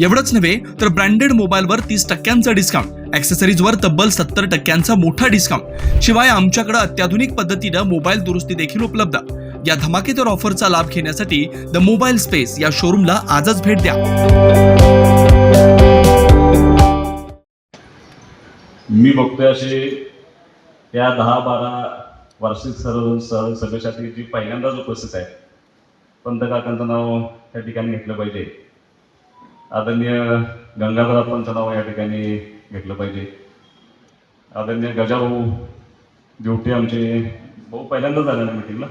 एवढंच नव्हे तर ब्रँडेड मोबाईलवर तीस टक्क्यांचा डिस्काउंट ॲक्सेसरीजवर तब्बल सत्तर टक्क्यांचा मोठा डिस्काउंट शिवाय आमच्याकडे अत्याधुनिक पद्धतीनं मोबाईल दुरुस्ती देखील उपलब्ध. या धमाकेदार ऑफरचा लाभ घेण्यासाठी द मोबाईल स्पेस या शोरूमला आजच भेट द्या. मी बघतोय असे या दहा बारा वार्षिक सर सहल सभेसाठी जी पहिल्यांदाच उपस्थित आहे पंतकाकांचं नाव त्या ठिकाणी घेतलं पाहिजे. आदरणीय गंगाधर आपणचं नाव या ठिकाणी घेतलं पाहिजे. आदरणीय गजाभाऊ ड्युटी आमचे भाऊ पहिल्यांदाच झाले ना मिटिंगला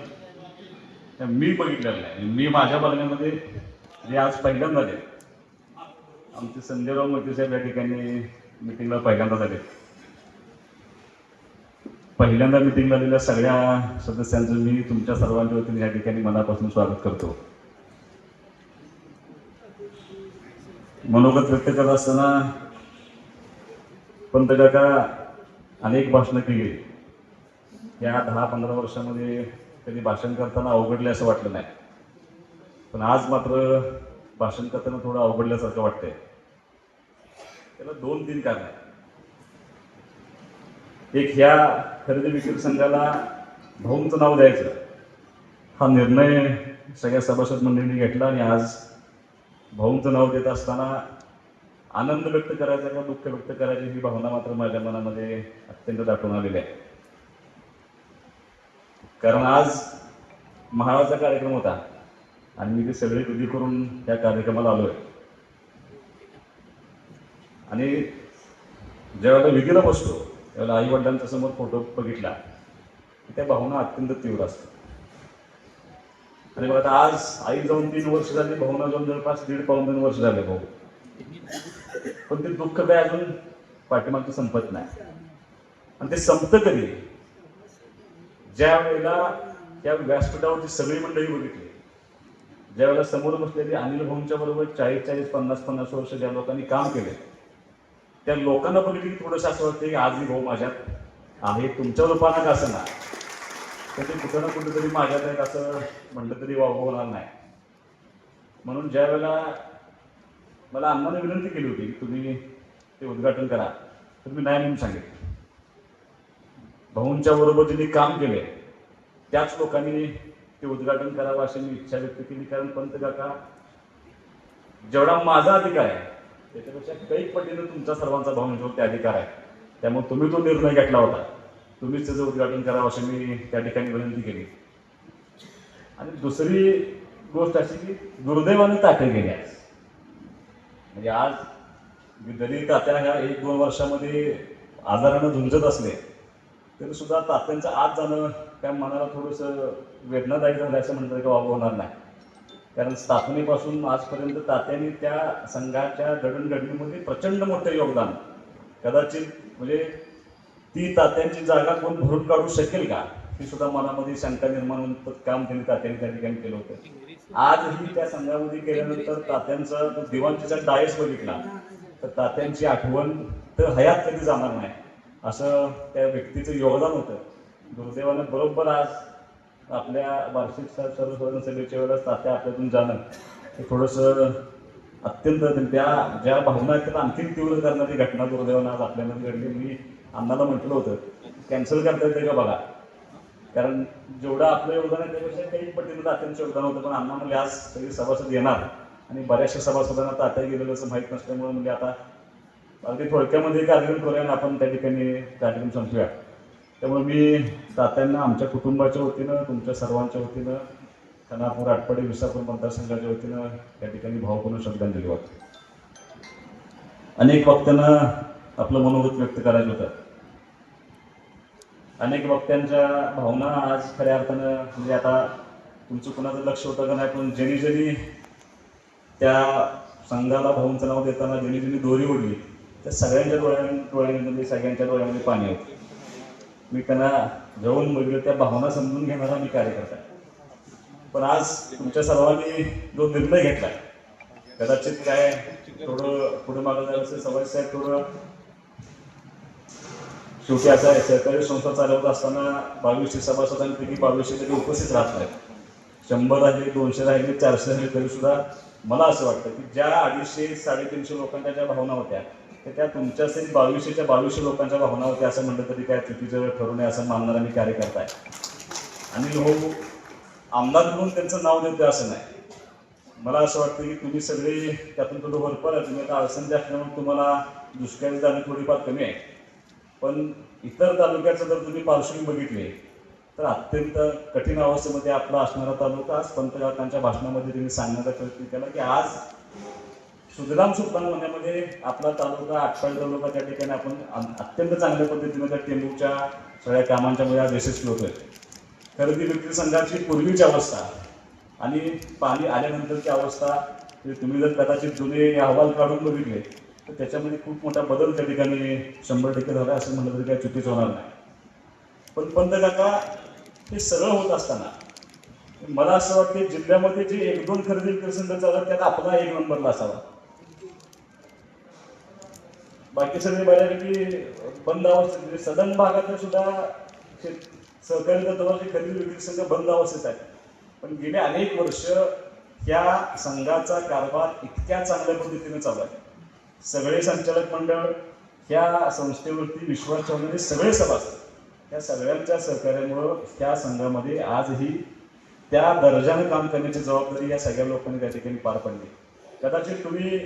मी बघितलेलं नाही मी माझ्या बघण्यामध्ये जे आज पहिल्यांदा झाले. आमचे संजयराव मोदी साहेब या ठिकाणी मिटिंगला पहिल्यांदा झाले. पहिल्यांदा मिटिंग झालेल्या सगळ्या सदस्यांचं मी तुमच्या सर्वांच्या वतीने या ठिकाणी मनापासून स्वागत करतो. मनोगत व्यक्त करत असताना पंतकाका अनेक भाषणं केली. या दहा पंधरा वर्षामध्ये कधी भाषण करताना अवघडले असं वाटलं नाही. पण आज मात्र भाषण करताना थोडं अवघडल्यासारखं वाटतंय. त्याला दोन तीन कारण आहेत. एक ह्या खरेदी विक्री संघाला भाऊंचं नाव द्यायचं. हा निर्णय सगळ्या सभासद मंडळींनी घेतला आणि आज भाऊंचं नाव देत असताना आनंद व्यक्त करायचा किंवा दुःख व्यक्त करायची ही भावना मात्र माझ्या मनामध्ये अत्यंत दाटून आलेली आहे. कारण आज महाळाचा कार्यक्रम होता आणि मी ते सगळे विधी करून त्या कार्यक्रमाला आलोय. आणि ज्यावेळेला विधीला बसतो त्यावेळेला आई वडिलांच्या समोर फोटो बघितला त्या भावना अत्यंत तीव्र असतात. आणि बघा आता आज आई जाऊन तीन वर्ष झाली भावना जाऊन जवळपास दीड पाऊन दोन वर्ष झाले भाऊ. पण ते दुःख काय अजून पाठीमागचं संपत नाही. आणि ते संपतं कधी? ज्या वेळेला त्या व्यासपीठावरची सगळी मंडळी बघितली ज्या वेळेला समोर बसलेली अनिल भाऊंच्या बरोबर चाळीस चाळीस पन्नास पन्नास वर्ष ज्या लोकांनी काम केले त्या लोकांना बघितली की थोडंसं असं वाटतं की आज मी भाऊ माझ्यात आहे तुमच्या रूपानं का असं ना तर ते कुठं ना कुठेतरी माझ्यात आहेत असं म्हटलं तरी वाव होणार नाही. म्हणून ज्या वेळेला मला अण्णाने विनंती केली होती की तुम्ही ते उद्घाटन करा तर मी नाही म्हणून सांगितलं. भाऊंच्या बरोबर ज्यांनी काम केले त्याच लोकांनी ते उद्घाटन करावं अशी मी इच्छा व्यक्त केली कारण पंत काका जेवढा माझा अधिकार आहे त्याच्यापेक्षा कैक पटीनं तुमचा सर्वांचा भाऊंच्यावर ते अधिकार आहे त्यामुळे तुम्ही तो निर्णय घेतला होता. तुम्हीच त्याचं उद्घाटन करावं अशी मी त्या ठिकाणी विनंती केली. आणि दुसरी गोष्ट अशी की दुर्दैवाने ताटे गेले आज. म्हणजे आज दलित तात्या ह्या एक दोन वर्षामध्ये आजारानं झुंजत असले तरी सुद्धा तात्यांचं आत जाणं त्या मनाला थोडंसं वेदनादायी झालं असं म्हणतात की वाव होणार नाही. कारण स्थापनेपासून आजपर्यंत तात्यांनी त्या संघाच्या जडणघडणीमध्ये प्रचंड मोठं योगदान कदाचित म्हणजे ती तात्यांची जागा कोण भरून काढू शकेल का? ही सुद्धा मनामध्ये शंका निर्माण होऊन काम त्यांनी तात्यांनी त्या ठिकाणी केलं होतं. आजही त्या संघामध्ये केल्यानंतर तात्यांचा जो डायस बघितला तर तात्यांची आठवण तर हयात कधी जाणार नाही असं त्या व्यक्तीचं योगदान होतं. दुर्दैवानं बरोबर आज आपल्या वार्षिक सर्वसाधारण सभेच्या वेळेस तात्या आपल्यातून जाणं हे थोडंसं अत्यंत त्या ज्या भावना आहेत त्या आणखीन तीव्र करणारी घटना दुर्दैवानं आज आपल्यामध्ये घडली. मी अण्णाला म्हटलं होतं कॅन्सल करता येते का बघा. कारण जेवढं आपलं योगदान आहे त्यापेक्षा काही पटीनं तात्यांचं योगदान होतं पण अण्णा म्हणजे आज सगळी सभासद येणार. आणि बऱ्याचशा सभासदांना तात्या गेलेलं असं माहीत नसल्यामुळे म्हणजे आता अगदी थोडक्यामध्ये कार्यक्रम करूया आणि आपण त्या ठिकाणी कार्यक्रम संपूया त्यामुळे मी तात्यांना आमच्या कुटुंबाच्या वतीनं तुमच्या सर्वांच्या वतीनं खानापूर आटपाडी विसापूर मतदारसंघाच्या वतीनं त्या ठिकाणी भावपूर्ण श्रद्धांजली वाटते अनेक वक्त्यांना आपलं मनोगत व्यक्त करायचं होतं. अनेक वक्त्यांच्या भावना आज खऱ्या अर्थानं म्हणजे आता तुमचं कुणाचं लक्ष होतं का नाही पण ज्यांनी ज्यांनी त्या संघाला भाऊंचं नाव देताना ज्यांनी ज्यांनी दोरी ओढली त्या सगळ्यांच्या डोळ्या डोळ्यांमध्ये सगळ्यांच्या डोळ्यामध्ये पाणी होते. मी त्यांना जाऊन बघितलं त्या भावना समजून घेणारा मी कार्यकर्ता पण आज तुमच्या सर्वांनी जो निर्णय घेतला कदाचित काय थोडं पुढे मागं जायचं सवाई साहेब थोडं शेवटी आहे सरकारी संस्था चालवत असताना बावीसशे सभासदांपैकी बावीसशे तरी उपस्थित राहत नाहीत. शंभर राहिले दोनशे राहिले चारशे राहिले तरी सुद्धा मला असं वाटतं की ज्या अडीचशे साडेतीनशे लोकांच्या ज्या भावना होत्या तर त्या तुमच्या सहित बावीसशेच्या बावीसशे लोकांच्या भावना होत्या असं म्हटलं तरी काय चुकीचं ठरू नये असं मानणारा मी कार्यकर्ता आहे. आणि हो आमदार म्हणून त्यांचं नाव देते असं नाही. मला असं वाटतं की तुम्ही सगळे त्यातून थोडं भरपूर आहे तुम्ही आता अडचण असल्यामुळे तुम्हाला दुष्काळी जाणं थोडीफार कमी आहे. पण इतर तालुक्याचं जर तुम्ही पार्श्वभूमी बघितले तर अत्यंत कठीण अवस्थेमध्ये आपला असणारा तालुका आज पंतप्रधानांच्या भाषणामध्ये त्यांनी सांगण्याचा प्रयत्न केला की आज सुजलाम सुफलाम होण्यामध्ये आपला तालुका आटपाडी तालुका त्या ठिकाणी आपण अत्यंत चांगल्या पद्धतीने त्या टेंबूच्या सगळ्या कामांच्या मध्ये आज यशस्वी होतोय. खरेदी विक्री संघाची पूर्वीची अवस्था आणि पाणी आल्यानंतरची अवस्था तुम्ही जर कदाचित जुने अहवाल काढून बघितले तर त्याच्यामध्ये खूप मोठा बदल त्या ठिकाणी शंभर टक्के झाला असं म्हटलं तरी काय चुकीचं होणार नाही. पण पंत काका हे सरळ होत असताना मला असं वाटतं जिल्ह्यामध्ये जे एक दोन खरेदी विक्री संघ चालत त्यात आपला एक नंबरला असावा. बाकी सगळे बऱ्यापैकी बंद अवस्थेत म्हणजे सदन भागात सुद्धा सहकारी तत्वाचे खरेदी विक्री संघ बंद अवस्थेत आहे पण गेले अनेक वर्ष या संघाचा कारभार इतक्या चांगल्या पद्धतीने चालू आहे. सगळे संचालक मंडळ ह्या संस्थेवरती विश्वास ठेवणारे सगळे सभासद या सगळ्यांच्या सहकार्यामुळं त्या संघामध्ये आजही त्या दर्जाने काम करण्याची जबाबदारी या सगळ्या लोकांनी त्या ठिकाणी पार पडली. कदाचित तुम्ही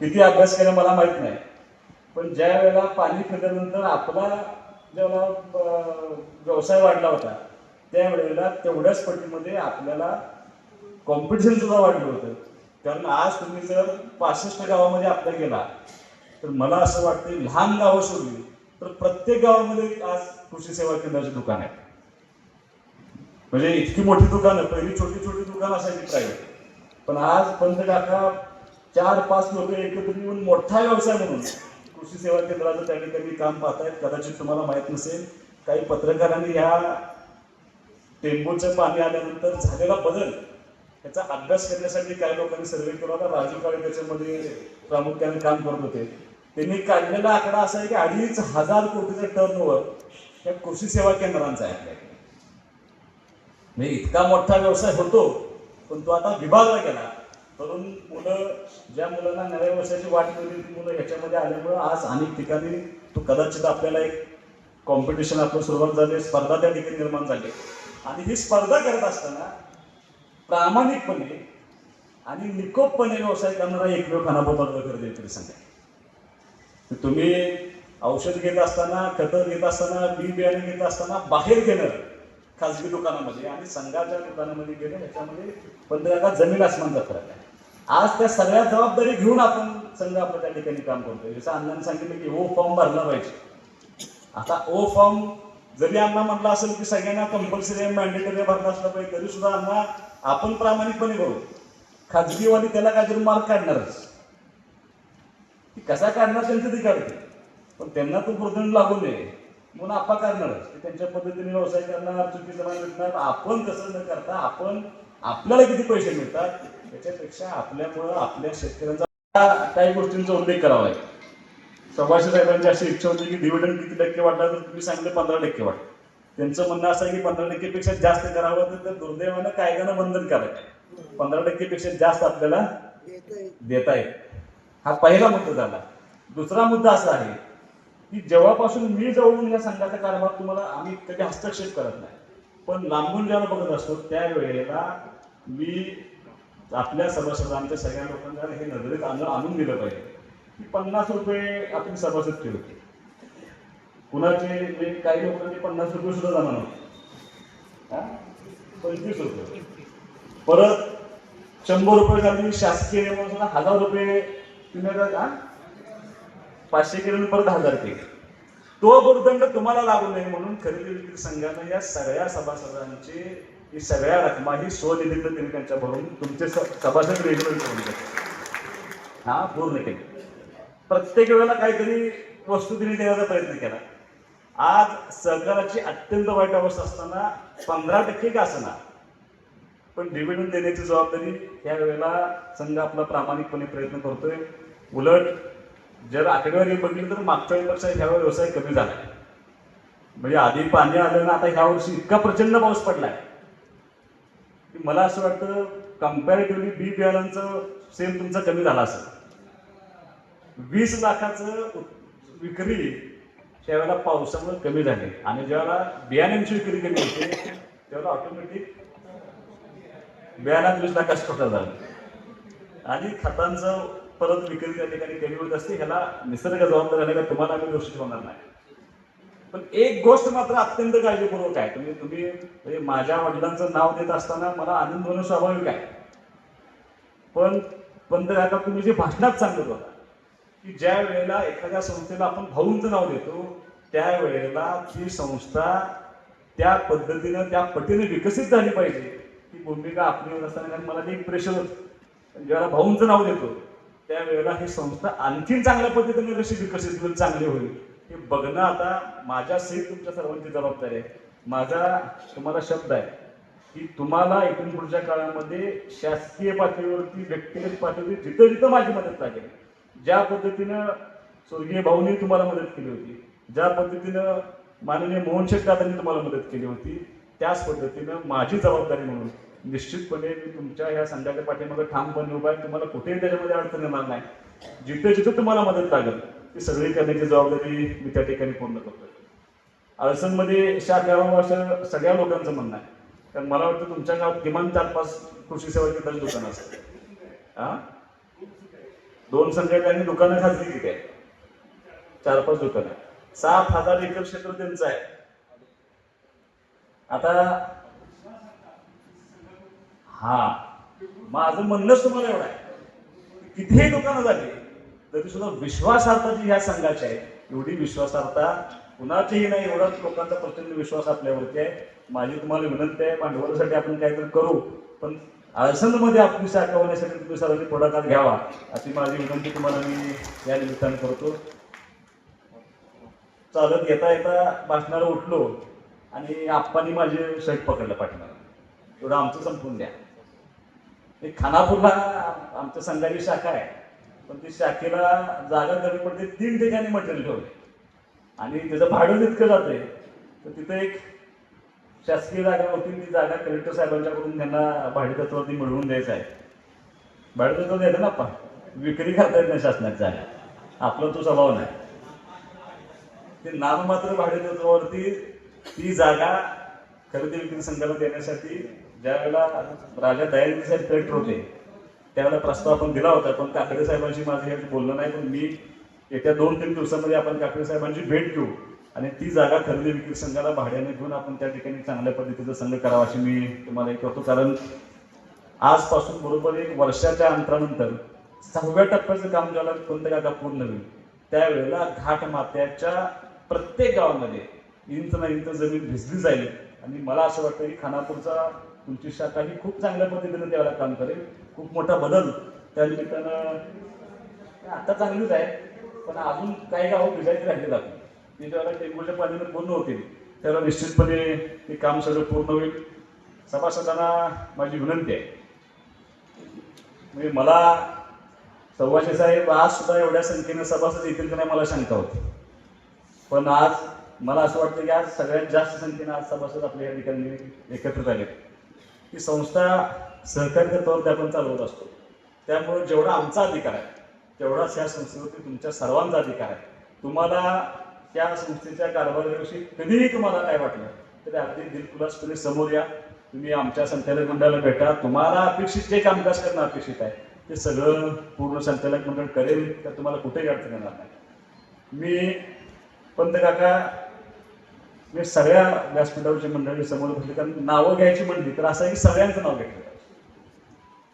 किती अभ्यास केला मला माहीत नाही पण ज्या वेळेला पाणी फिरल्यानंतर आपला जेव्हा व्यवसाय वाढला होता त्यावेळेला तेवढ्याच पटीमध्ये आपल्याला कॉम्पिटिशन सुद्धा वाढलं होतं. कारण आज तुम्ही जर पासष्ट गावामध्ये आपल्या गेला तर मला असं वाटतं लहान गावं सोडली तर प्रत्येक गावामध्ये आज कृषी सेवा केंद्राचे दुकान आहे म्हणजे इतकी मोठी दुकानं पहिली छोटी छोटी दुकान असायची प्रायव्हेट पण आज पंत काका चार पाच लोक एकत्र येऊन मोठा व्यवसाय म्हणून कृषी सेवा केंद्राचं त्या ठिकाणी काम पाहतायत. कदाचित तुम्हाला माहीत नसेल काही पत्रकारांनी ह्या टेंबूचं पाणी आल्यानंतर झालेला बदल याचा अभ्यास करण्यासाठी काही लोकांनी सर्वे केला. होता राजू काळे त्याच्यामध्ये प्रामुख्याने काम करत होते. त्यांनी काढलेला आकडा असा आहे की अडीच हजार कोटीचा टर्न ओव्हर या कृषी सेवा केंद्रांचा आहे. आपल्याकडे म्हणजे इतका मोठा व्यवसाय होतो पण तो आता विभागला गेला. तरुण मुलं ज्या मुलांना नव्या वर्षाची वाट मिळली ती मुलं ह्याच्यामध्ये आल्यामुळं आज अनेक ठिकाणी तो कदाचित आपल्याला एक कॉम्पिटिशन आपलं सुरुवात झाली स्पर्धा त्या ठिकाणी निर्माण झाली. आणि ही स्पर्धा करत असताना प्रामाणिकपणे आणि निकोपपणे व्यवसाय करणारा एकमेव खानापूर तालुका खरेदी विक्री तुम्ही औषध घेत असताना खतं घेत असताना बी बियाणे घेत असताना बाहेर घेणं खाजगी दुकानामध्ये आणि संघाच्या दुकानामध्ये गेलं याच्यामध्ये पंधरा जमीन आसमानचा फरक आहे. आज त्या सगळ्या जबाबदारी घेऊन आपण संघ आपल्या त्या ठिकाणी काम करतोय. जसं अण्णांनी सांगितलं की ओ फॉर्म भरला पाहिजे. आता ओ फॉर्म जरी अण्णा म्हटलं असेल की सगळ्यांना कंपल्सरी मॅन्डेटरी भरला असला पाहिजे तरी सुद्धा अण्णा आपण प्रामाणिकपणे करू खाजगीवाणी त्याला काहीतरी मार्क काढणारच. ती कसा काढणार त्यांचं ते काढते पण त्यांना तो प्रदंड लागू नये. म्हणून आपा काढणारच. ते त्यांच्या पद्धतीने व्यवसाय करणार चुकीचं नाही भेटणार आपण तसं न करता आपण आपल्याला किती पैसे मिळतात त्याच्यापेक्षा आपल्यामुळं आपल्या शेतकऱ्यांचा काही गोष्टींचा उल्लेख करावा आहे सभाषी साहेबांची अशी इच्छा होती की डिव्हिडंड किती टक्के वाटला तर तुम्ही सांगितलं पंधरा टक्के वाटलं त्यांचं म्हणणं असं आहे की पंधरा टक्केपेक्षा जास्त करावं तर दुर्दैवानं कायद्यानं बंधन करायचं पंधरा टक्केपेक्षा जास्त आपल्याला देता येईल. हा पहिला मुद्दा झाला. दुसरा मुद्दा असा आहे की जेव्हापासून मी जवळून या संघाचा कारभार तुम्हाला आम्ही कधी हस्तक्षेप करत नाही पण लांबून ज्याला बघत असतो त्यावेळेला मी आपल्या सभासदांच्या सगळ्या लोकांना हे नजरेत आणून दिलं पाहिजे. की पन्नास रुपये आपली सभासद फी कुणाचे म्हणजे काही लोकांचे पन्नास रुपये सुद्धा जाणार नव्हते पंचवीस रुपये. परत शंभर रुपये झाली शासकीय सुद्धा हजार रुपये तुम्ही पाचशे केले परत हजार केले. तो गुरुदंड तुम्हाला लागू नये म्हणून खरेदी विक्री संघानं या सगळ्या सभासदांची ही सगळ्या रकमा ही स्वनिधीतून त्यांनी त्यांच्या भरून तुमचे सभासद रेग्युलर करून हा? पूर्ण केले. प्रत्येक वेळेला काहीतरी वस्तू तिने देण्याचा प्रयत्न केला. आज सरकाराची अत्यंत वाईट अवस्था असताना पंधरा टक्के का असणार पण डिव्हिडंड देण्याची जबाबदारी या वेळेला संघ आपला प्रामाणिकपणे प्रयत्न करतोय. उलट जर आकडेवारी बघितली तर मागच्या वेळेपेक्षा ह्या व्यवसाय कमी झाला म्हणजे आधी पाणी आलं ना आता ह्या वर्षी इतका प्रचंड पाऊस पडलाय. की मला असं वाटतं कम्पॅरेटिव्हली बी बियाणांचं सेम तुमचा कमी झाला असेल. वीस लाखाचं विक्री त्यावेळेला पावसामुळे कमी झाली. आणि ज्यावेळेला बियाण्यांची विक्री कमी होते त्यावेळेला ऑटोमॅटिक बियाण्यात वीस लाखाचं छोटा झाला. आणि खतांचं परत विक्री त्या ठिकाणी कमी होत असते ह्याला निसर्ग जबाबदार आहे का तुम्हाला आम्ही गोष्टी होणार नाही. पण एक गोष्ट मात्र अत्यंत काळजीपूर्वक आहे. तुम्ही तुम्ही म्हणजे माझ्या वडिलांचं नाव देत असताना मला आनंद होणं स्वाभाविक आहे. पण पंतप्रधान तुम्ही जे भाषणात सांगत होता की ज्या वेळेला एखाद्या संस्थेला आपण भाऊंचं नाव देतो त्या वेळेला ती संस्था त्या पद्धतीनं त्या पटीने विकसित झाली पाहिजे. ही भूमिका आपली होत असताना कारण मला ते प्रेशर होतं. पण भाऊंचं नाव देतो त्यावेळेला ही संस्था आणखीन चांगल्या पद्धतीने कशी विकसित होईल चांगली होईल. हे बघणं आता माझ्या सहित तुमच्या सर्वांची जबाबदारी आहे. माझा तुम्हाला शब्द आहे की तुम्हाला एकूण पुढच्या काळामध्ये शासकीय पातळीवरती व्यक्तिगत पातळीवर जिथं जिथं माझी मदत लागेल ज्या पद्धतीनं स्वर्गीय भाऊनी तुम्हाला मदत केली होती ज्या पद्धतीनं माननीय मोहन शेठ दादांनी तुम्हाला मदत केली होती त्याच पद्धतीनं माझी जबाबदारी म्हणून निश्चितपणे मी तुमच्या ह्या संघाच्या पाठीमागे ठामपणे उभा आहे. तुम्हाला कुठेही त्याच्यामध्ये अडचण येणार नाही. जिथे जिथे तुम्हाला मदत लागेल ती सगळी करण्याची जबाबदारी मी त्या ठिकाणी पूर्ण करतोय. आळसनमध्ये शाखा असं सगळ्या लोकांचं म्हणणं आहे. कारण मला वाटतं तुमच्या गावात किमान चार पाच कृषी सेवा दर दुकान असतात. हा दोन संख्या आणि दुकानं खाजगी तिथे चार पाच दुकानं सात हजार एकर क्षेत्र त्यांचं आहे. आता हा माझं म्हणणंच तुम्हाला एवढं आहे. कितीही दुकानं झाली तरी सुद्धा विश्वासार्हता जी ह्या संघाची आहे एवढी विश्वासार्हता कुणाचीही नाही एवढा लोकांचा प्रचंड विश्वास आपल्यावरती आहे. माझी तुम्हाला विनंती आहे भांडवलासाठी आपण काहीतरी करू पण आळसंदमध्ये आपली शाखा होण्यासाठी तुम्ही सर्वांनी पुढाकार घ्यावा. अशी माझी विनंती तुम्हाला मी या निमित्ताने करतो. चालत येता येता भाषणाला उठलो आणि आप्पांनी माझे शर्ट पकडलं पाठीमागे. एवढं आमचं संपून द्या. ते खानापूरला आमच्या संघाची शाखा आहे. पण ती शाखेला जागा कमी पडते तीन ठिकाणी मटेरियल ठेवले आणि त्याचं भाडं तितकं जाते तर तिथं एक शासकीय जागा ती जागा कलेक्टर साहेबांच्याकडून त्यांना भाडेतत्वावरती मिळवून द्यायचं आहे. भाडेतत्व द्यायचं ना आपण. विक्री करता येत नाही शासनाची जागा. आपला तो स्वभाव नाही. ते नाममात्र भाडेतत्वावरती ती जागा खरेदी विक्री संघाला देण्यासाठी ज्यावेळेला राजा दयानिधीसाठी कलेक्टर होते त्यावेळेला प्रस्ताव आपण दिला होता. पण काकडे साहेबांशी माझं हे बोलणं नाही पण मी येत्या दोन तीन दिवसामध्ये आपण काकडे साहेबांची भेट घेऊ. आणि ती जागा खरेदी विक्री संघाला भाड्याने घेऊन आपण त्या ठिकाणी चांगल्या पद्धतीचा संघ करावा अशी मी तुम्हाला एक करतो. कारण आजपासून बरोबर एक वर्षाच्या अंतरानंतर सहाव्या टप्प्याचं काम ज्याला कोणतं काका पूर्ण होईल त्यावेळेला घाट मात्याच्या प्रत्येक गावामध्ये इंच ना इंच जमीन भिजली जाईल. आणि मला असं वाटतं की खानापूरचा तुमची शाखा ही खूप चांगल्या पद्धतीने त्यावेळेला काम करेल. खूप मोठा बदल त्या निमित्तानं आता चांगलीच आहे. पण अजून काही गावं भिजायची राहिले आपण ते त्याला टेंबूच्या पाण्याने पूर्ण होतील. त्याला निश्चितपणे ते काम सगळं पूर्ण होईल. सभासदांना माझी विनंती आहे. म्हणजे मला सव्वाशे साहेब आज सुद्धा एवढ्या संख्येने सभासद येतील का नाही मला शंका होती. पण आज मला असं वाटतं की आज सगळ्यात जास्त संख्येने आज सभासद आपल्या या ठिकाणी एकत्र झाले ही संस्था सहकारी तत्वावरती आपण चालवत असतो. त्यामुळे जेवढा आमचा अधिकार आहे तेवढाच या संस्थेवरती तुमच्या सर्वांचा अधिकार आहे. तुम्हाला त्या संस्थेच्या कारभाराविषयी कधीही तुम्हाला काय वाटलं तरी अगदी दिलखुलासपणे समोर या. तुम्ही आमच्या संचालक मंडळाला भेटा. तुम्हाला अपेक्षित जे कामकाज करणं अपेक्षित आहे ते सगळं पूर्ण संचालक मंडळ करेल तर तुम्हाला कुठेही अडचण येणार नाही. मी पंत काका मी सगळ्या व्यासपीठावरची मंडळी समोर बसली कारण नावं घ्यायची म्हणली तर असं आहे की सगळ्यांचं नाव घेतलं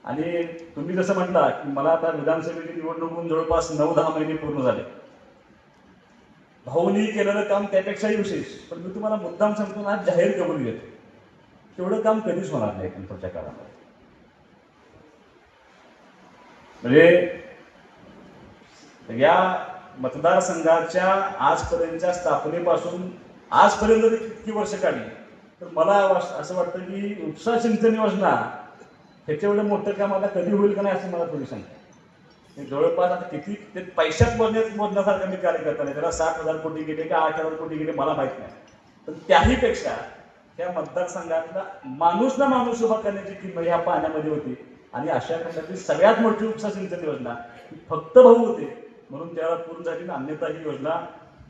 आणि तुम्ही जसं म्हटला की मला आता विधानसभेची निवडणूक जवळपास नऊ दहा महिने पूर्ण झाले. भाऊनी केलेलं काम त्यापेक्षाही विशेष. पण मी तुम्हाला मुद्दाम सांगतो आज जाहीर करून घेतो. तेवढं काम कधीच होणार नाही पण पुढच्या काळामध्ये. म्हणजे या मतदारसंघाच्या आजपर्यंतच्या स्थापनेपासून आजपर्यंत किती वर्ष काढली तर मला असं वाटतं की उपसा सिंचन योजना ह्याच्या एवढं मोठं काम आता कधी होईल का नाही असं मला तुम्ही सांगता जवळपास आता किती ते पैशात मोजण्यात मोजण्यासारखं मी कार्य करता नाही. त्याला सात हजार कोटी गेले का आठ हजार कोटी गेले मला माहीत नाही. पण त्याही पेक्षा त्या मतदारसंघातला माणूस ना माणूस उभा करण्याची किंमत ह्या पाण्यामध्ये होती. आणि अशा खंडातली सगळ्यात मोठी उपसा सिंचन योजना फक्त भाऊ होते. म्हणून त्याला पूर्ण झाली आणि अन्यथा ही योजना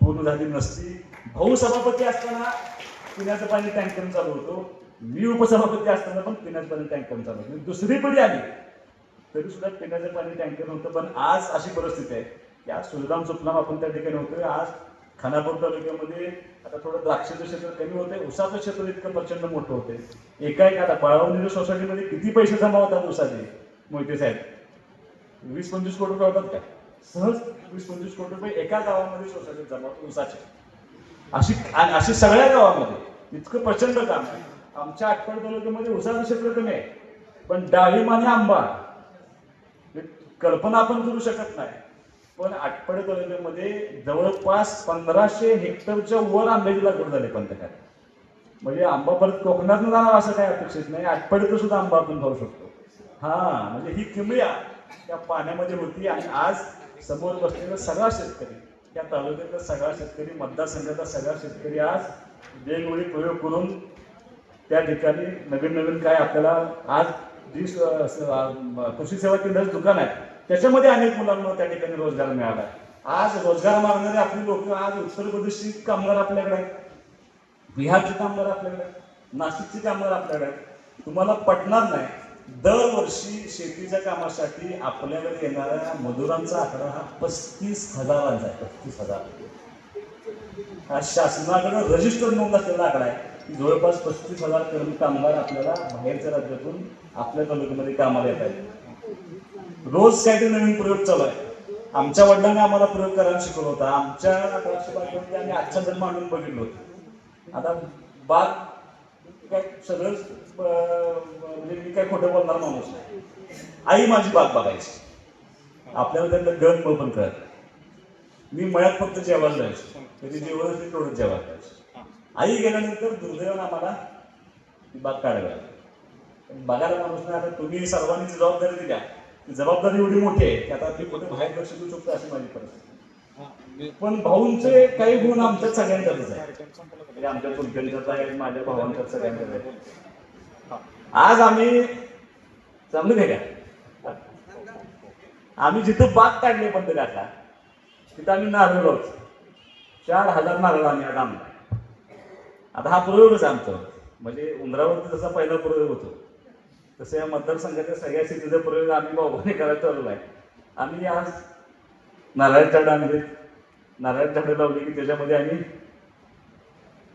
पूर्ण झाली नसती. भाऊ सभापती असताना पिण्याचं पाणी टँकर चालू होतो. मी उपसभापती असताना पण पिण्याचं पाणी टँकर चालू होतो. दुसरी पिढी आली. तरी सुद्धा पिण्याचं पाणी टँकर नव्हतं पण आज अशी परिस्थिती आहे की आज सुलगाम सुफलाम आपण त्या ठिकाणी होतोय. आज खानापूर तालुक्यामध्ये आता थोडं द्राक्षाचं क्षेत्र कमी होतंय उसाचं क्षेत्र इतकं प्रचंड मोठं होतंय. एका एक आता बळावणी सोसायटीमध्ये किती पैसे जमा होतात उसाचे? मोहिते साहेब वीस पंचवीस कोटी रुपये होतात का सहज वीस पंचवीस कोटी रुपये एका गावामध्ये सोसायटीत जमा होतात उसाचे. अशी आणि अशी सगळ्या गावामध्ये इतकं प्रचंड काम आहे. आमच्या आठवड तालुक्यामध्ये उसाचं क्षेत्र कमी आहे पण डाळिंब आणि आंबा कल्पना आपण करू शकत नाही. पण आटपाडी तालुक्यामध्ये जवळपास पंधराशे हेक्टरच्या वर आंब्याची लागवड झाली पंतकात म्हणजे आंबा परत कोकणात जाणार असं काही अपेक्षित नाही. आटपाडीत सुद्धा आंबा आपण खाऊ शकतो. हा म्हणजे ही किमया त्या पाण्यामध्ये होती आणि आज समोर बसलेला सगळा शेतकरी त्या तालुक्यातला सगळा शेतकरी मतदारसंघातला सगळा शेतकरी आज वेगवेगळे प्रयोग करून त्या ठिकाणी नवीन नवीन काय आपल्याला आज जी कृषी सेवा केंद्राचं दुकान आहे त्याच्यामध्ये अनेक मुलांना त्या ठिकाणी रोजगार मिळाला. आज रोजगार मागणारे आपली लोक आज उत्तर प्रदेशची कामगार आपल्याकडे आहेत. बिहारची कामगार आपल्याकडे आहेत. नाशिकची कामगार आपल्याकडे आहेत. तुम्हाला पटणार नाही दरवर्षी शेतीच्या कामासाठी आपल्याकडे येणाऱ्या मजुरांचा आकडा हा पस्तीस हजारांचा आहे पस्तीस हजार. हा शासनाकडे रजिस्टर नोंद असलेला आकडा आहे जवळपास पस्तीस हजार कर्मी कामगार आपल्याला बाहेरच्या राज्यातून आपल्या तालुक्यामध्ये कामाला येत आहेत. रोज काहीतरी नवीन प्रयोग चालू आहे. आमच्या वडिलांनी आम्हाला प्रयोग करायला शिकवलं होतं. आमच्या द्राक्षबागेमध्ये म्हणजे आम्ही आजचा जन्म आणून बघितलं होतं. आता बाग काय सगळं म्हणजे मी काय खोटं बोलणार माणूस नाही. आई माझी बाग बघायची. आपल्याला त्यांना गण पण कळत मी मळ्यात फक्त जेवायला जायचो. कधी जेवण असेल तेवढंच जेवायला जायचो. आई गेल्यानंतर दुर्दैवानं आम्हाला ती बाग काढायला बघायला माणूस नाही. आता तुम्ही सर्वांनी जबाबदारी दिल्या जबाबदारी एवढी मोठी आहे की आता ती कुठे बाहेर लक्ष देऊ शकतो अशी माझी परिस्थिती पण भाऊंचे काही गुण आमच्यात सगळ्यांच्यातच आहे म्हणजे आमच्या चुलत्यांच्यात आहे माझ्या भावांच्यात सगळ्यांच्यात आहे आज आम्ही समजून घ्या का? आम्ही जिथं बाग काढले पण ते काका तिथं आम्ही नारळ लावतो. चार हजार नारळ आम्ही आज आणला. आता हा प्रयोगच आहे आमचा. म्हणजे उंदरावरती जसा पहिला प्रयोग होतो तसं या मतदारसंघाच्या सगळ्या शेतीचा प्रयोग आम्ही बाबाने करायला ठरवला आहे आम्ही आज नारायण झाडं आणले नारळाच्या झाडं लावली की त्याच्यामध्ये आम्ही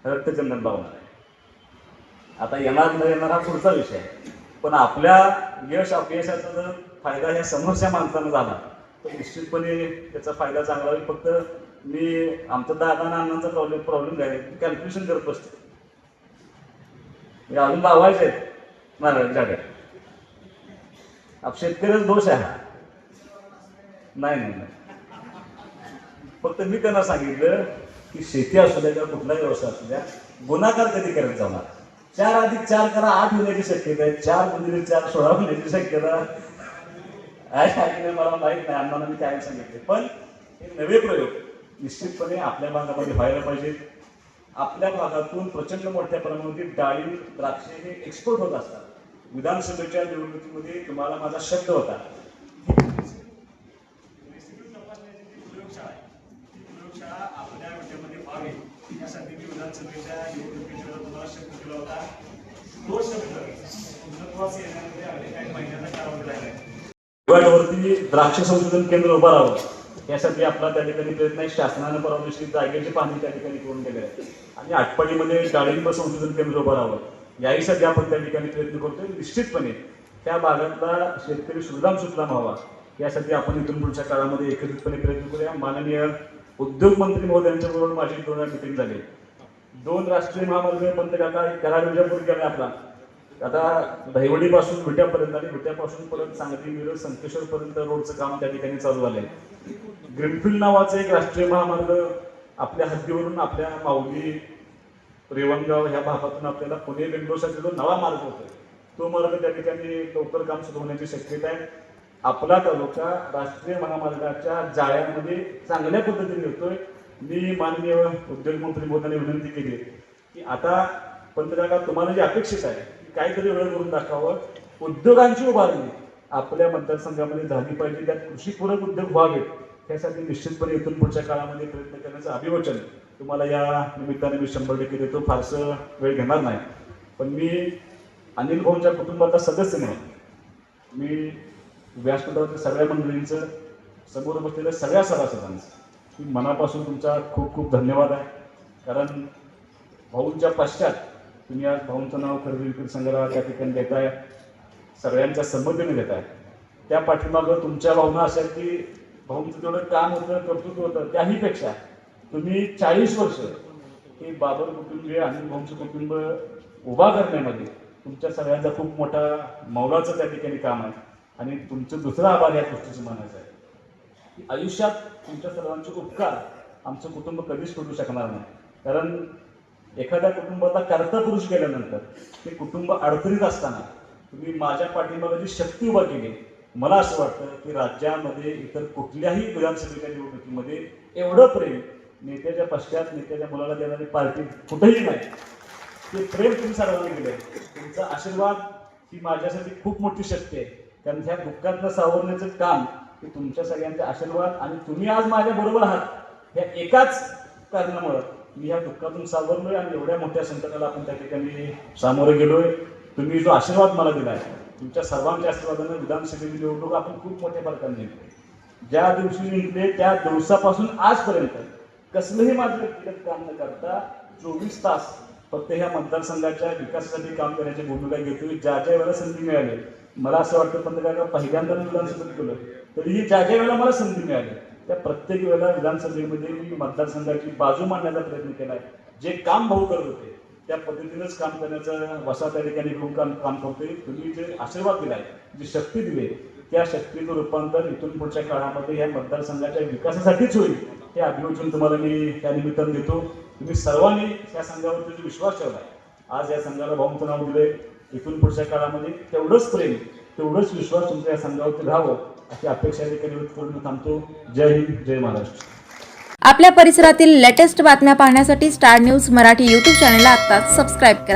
रक्तचंदन लावणार आहे. आता येणार न येणार हा पुढचा विषय आहे. पण आपल्या यश अपयशाचा जर फायदा ह्या समोरच्या माणसानं झाला तर निश्चितपणे त्याचा फायदा चांगला होईल. फक्त मी आमचा दादा आणि अण्णांचा प्रॉब्लेम प्रॉब्लेम काय? कॅल्क्युलेशन करत बसतो अजून लावायचे आहेत नारळ झाडं. शेतकऱ्याच दोष आहे. नाही नाही नाही. फक्त मी त्यांना सांगितलं की शेती असू द्या किंवा कुठलाही व्यवसाय असू द्या गुणाकार कधी करत जाणार? चार अधिक चार करा आठ होण्याची शक्यता आहे. चार गुणिले चार सोळा होण्याची शक्यता आहे. नाही मला माहीत नाही अण्णांना मी काय सांगितले पण हे नवे प्रयोग निश्चितपणे आपल्या भागामध्ये व्हायला पाहिजेत. आपल्या भागातून प्रचंड मोठ्या प्रमाणामध्ये डाळी द्राक्षे हे एक्सपोर्ट होत असतात. विधानसभेच्या निवडणुकीमध्ये तुम्हाला माझा शब्द होता. प्रयोगशाळा आहे. ती प्रयोगशाळा आपल्या राज्यामध्ये व्हावी यासाठी मी विधानसभेच्या निवडणुकीच्या वेळेला तुम्हाला शब्द दिला होता. तो शब्द पूर्णत्वास येण्यामध्ये अगदी काही महिन्याचा कालावधी राहिला आहे. गडावरती द्राक्ष संशोधन केंद्र उभं राहावं. यासाठी आपला त्या ठिकाणी प्रयत्न आहे. शासनानं परवानगी जागेची पाहणी त्या ठिकाणी करून आहे. आणि आटपाडीमध्ये डाळिंब संशोधन केंद्र उभं राहावं. याही सध्या आपण त्या ठिकाणी प्रयत्न करतोय. निश्चितपणे त्या भागातला शेतकरी सुदाम सुफलाम व्हावा. यासाठी आपण इथून पुढच्या काळामध्ये एकत्रितपणे प्रयत्न करूया. माननीय उद्योग मंत्री महोदयांच्या बरोबर माझी दोन मिटिंग झाली. दोन राष्ट्रीय महामार्ग मंत्री आता करार विजापूर केला आपला. आता दहिवडीपासून विट्यापर्यंत आणि विट्यापासून परत सांगली मिरज संकेश्वर पर्यंत रोडचं काम त्या ठिकाणी चालू झालंय. ग्रीनफील्ड नावाचं एक राष्ट्रीय महामार्ग आपल्या हद्दीवरून आपल्या माऊली रेवणगाव ह्या भागातून आपल्याला पुणे बेंगलोरसाठी जो नवा मार्ग होतो तो मार्ग त्या ठिकाणी लवकर काम सुरू होण्याची शक्यता आहे. आपला तालुका राष्ट्रीय महामार्गाच्या जाळ्यामध्ये चांगल्या पद्धतीने येतोय. मी माननीय उद्योगमंत्री मोदींनी विनंती केली की आता पंतप्रधान तुम्हाला जे अपेक्षित आहे की काहीतरी वेळ करून दाखवावं. उद्योगांची उभारणी आपल्या मतदारसंघामध्ये झाली पाहिजे. त्यात कृषीपूरक उद्योग व्हावेत. त्यासाठी निश्चितपणे इथून पुढच्या काळामध्ये प्रयत्न करण्याचं अभिवचन तुम्हाला या निमित्ताने मी शंभर टक्के देतो. फारसं वेळ घेणार नाही. पण मी अनिल भाऊंच्या कुटुंबाचा सदस्य म्हणून मी व्यासपीठावरच्या सगळ्या मंडळींचं समोर बसलेल्या सगळ्या सभासदांचं मी मनापासून तुमचा खूप खूप धन्यवाद आहे. कारण भाऊंच्या पश्चात तुम्ही आज भाऊंचं नाव खरेदी विक्री संघाला त्या ठिकाणी देताय सगळ्यांच्या संमतीने देताय. त्या पाठीमागं तुमच्या भावना अशा की भाऊंचं जेवढं काम होतं कर्तृत्व होतं त्याही पेक्षा तुम्ही चाळीस वर्ष हे बाबर कुटुंब आणि वंश कुटुंब उभा करण्यामध्ये तुमच्या सगळ्यांचा खूप मोठा मौलाचं त्या ठिकाणी काम आहे. आणि तुमचं दुसरा आभार या गोष्टीचं म्हणायचं आहे. की आयुष्यात तुमच्या सर्वांचे उपकार आमचं कुटुंब कधीच करू शकणार नाही. कारण एखाद्या कुटुंबाचा कर्ता पुरुष गेल्यानंतर ते कुटुंब अडचणीत असताना तुम्ही माझ्या पाठिंबा जी शक्ती उभा केली मला असं वाटतं की राज्यामध्ये इतर कुठल्याही विधानसभेच्या निवडणुकीमध्ये एवढं प्रेम नेत्याच्या पश्चात नेत्याच्या मुलाला देणारी पार्टी कुठेही नाही. ते प्रेम तुम्ही सर्वांनी दिले तुमचा आशीर्वाद ही माझ्यासाठी खूप मोठी शक्ती आहे. कारण ह्या दुःखातनं सावरण्याचं काम हे तुमच्या सगळ्यांचे आशीर्वाद आणि तुम्ही आज माझ्या बरोबर आहात ह्या एकाच कारणामुळं मी ह्या दुःखातून सावरलोय आणि एवढ्या मोठ्या संकटाला आपण त्या ठिकाणी सामोरे गेलोय. तुम्ही जो आशीर्वाद मला दिलाय तुमच्या सर्वांच्या आशीर्वादानं विधानसभेची निवडणूक आपण खूप मोठ्या फरकाने जिंकली. ज्या दिवशी जिंकले त्या दिवसापासून आजपर्यंत कसलंही माझं व्यक्तिगत काम न करता चोवीस तास फक्त ह्या मतदारसंघाच्या विकासासाठी काम करण्याची भूमिका घेतोय. ज्या ज्या वेळेला संधी मिळाली मला असं वाटतं पंतप्रधान पहिल्यांदा विधानसभेत केलं तरीही ज्या ज्या वेळेला मला संधी मिळाली त्या प्रत्येक वेळेला विधानसभेमध्ये मी मतदारसंघाची बाजू मांडण्याचा प्रयत्न केलाय. जे काम भाऊ करत होते त्या पद्धतीनेच काम करण्याचा वसा त्या ठिकाणी घेऊन काम काम करतोय. तुम्ही जे आशीर्वाद दिलाय जी शक्ती दिली त्या शक्तीचं रूपांतर इथून पुढच्या काळामध्ये या मतदारसंघाच्या विकासासाठीच होईल हे अभिवचन तुम्हाला मी त्या निमित्तानं देतो. तुम्ही सर्वांनी त्या संघावरती जो विश्वास ठेवला आज या संघाला भाऊंचं नाव दिलंय. इथून पुढच्या काळामध्ये तेवढंच प्रेम तेवढंच विश्वास तुमच्या या संघावरती राहावं अशी अपेक्षा या व्यक्त करून थांबतो. जय हिंद जय महाराष्ट्र. आपल्या परिसरातील लेटेस्ट बातम्या पाहण्यासाठी स्टार न्यूज मराठी यूट्यूब चॅनलला आत्ताच सबस्क्राईब करा.